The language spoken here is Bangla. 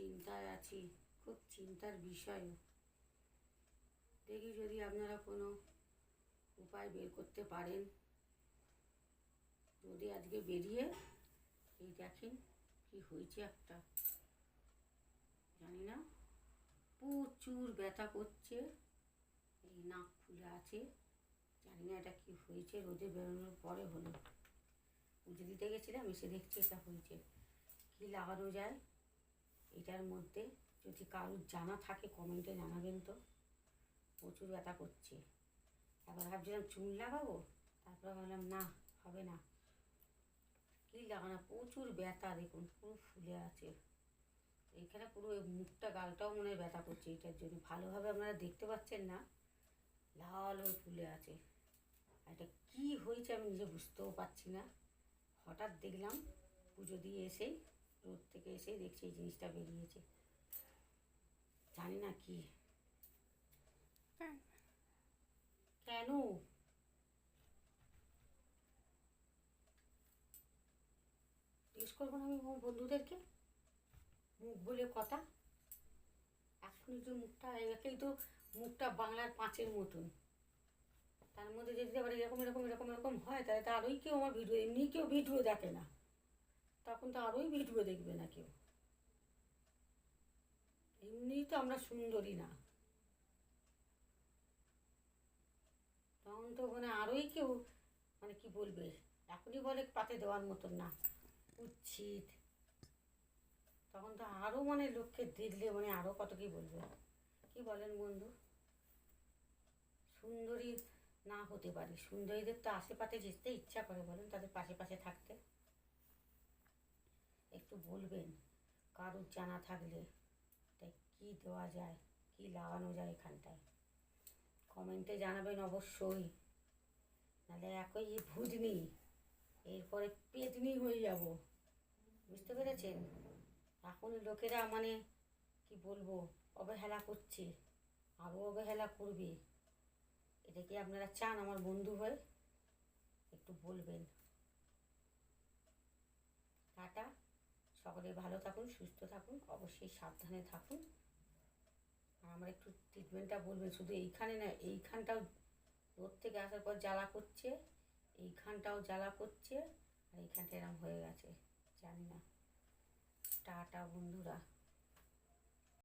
চিন্তায় আছি, খুব চিন্তার বিষয়। দেখি যদি আপনারা কোনো উপায় বের করতে পারেন। যদি আজকে বেরিয়ে এই দেখেন কি হয়েছে একটা। জানি না, প্রচুর ব্যথা করছে, এই নাক ফুলে আছে। জানি না এটা কি হয়েছে, রোদে বেরোনোর পরে হলো। পুজো দিতে গেছিলাম, এসে দেখছি এটা হয়েছে। কী লাগানো যায়? এটার মধ্যে যদি কারোর জানা থাকে, কমেন্টে জানাবেন তো। প্রচুর ব্যথা করছে। একবার ভাবছিলাম চুন লাগাবো, তারপরে ভাবলাম, না, হবে না। কী লাগানো প্রচুর ব্যথা, দেখুন, পুরো ফুলে আছে। এখানে পুরো মুখটা, গালটাও মনে হয় ব্যথা করছে এটার জন্য। ভালোভাবে আপনারা দেখতে পাচ্ছেন না, লাল হয়ে ফুলে আছে। এটা কী হয়েছে আমি নিজে বুঝতেও পারছি না। হঠাৎ দেখলাম পুজো দিয়ে এসেই রোদ থেকে এসেই দেখছি এই জিনিসটা বেরিয়েছে। জানি না কি। কেন? জিজ্ঞেস করব না আমি বন্ধুদেরকে? মুখ বলে কথা। এখনই যে মুখটা একেই তো মুখটা বাংলার পাঁচের মতন। তার মধ্যে যদি আবার এরকম এরকম এরকম এরকম হয়, তাহলে তো আরোই কেউ আমার ভিডিও এমনি কেউ ভিডিও দেখে না। তখন তো আরোই ভিডিও দেখবে না কেউ। এমনি তো আমরা সুন্দরী না। তখন তো মানে আরোই কেউ মানে কি বলবে, এখনই বলে পাতে দেওয়ার মতন না উচ্ছিত তখন তো আরও মানে লোককে দেখলে মানে আরও কত কি বলবে। কি বলেন বন্ধু? সুন্দরী না হতে পারে। সুন্দরীদের তো আশেপাশে যেতে ইচ্ছা করে, বলেন তাদের পাশে পাশে থাকতে। একটু বলবেন, কারুর জানা থাকলে। তাই কী দেওয়া যায়, কী লাগানো যায় এখানটায়? কমেন্টে জানাবেন অবশ্যই। নাহলে একই ভুজনি এরপরে পেতনি হয়ে যাব। বুঝতে পেরেছেন? এখন লোকেরা মানে কি বলব, অবহেলা করছে আরও অবহেলা করবে। এটা কি আপনারা চান আমার বন্ধু হয়ে? একটু বলবেন। টাটা। সকলে ভালো থাকুন, সুস্থ থাকুন, অবশ্যই সাবধানে থাকুন। আর আমার একটু ট্রিটমেন্টটা বলবেন, শুধু এইখানে না, এইখানটাও রোদ থেকে আসার পর জ্বালা করছে, এইখানটাও জ্বালা করছে, আর এইখানটা এরম হয়ে গেছে, জানি না। টাটা, বন্ধুরা।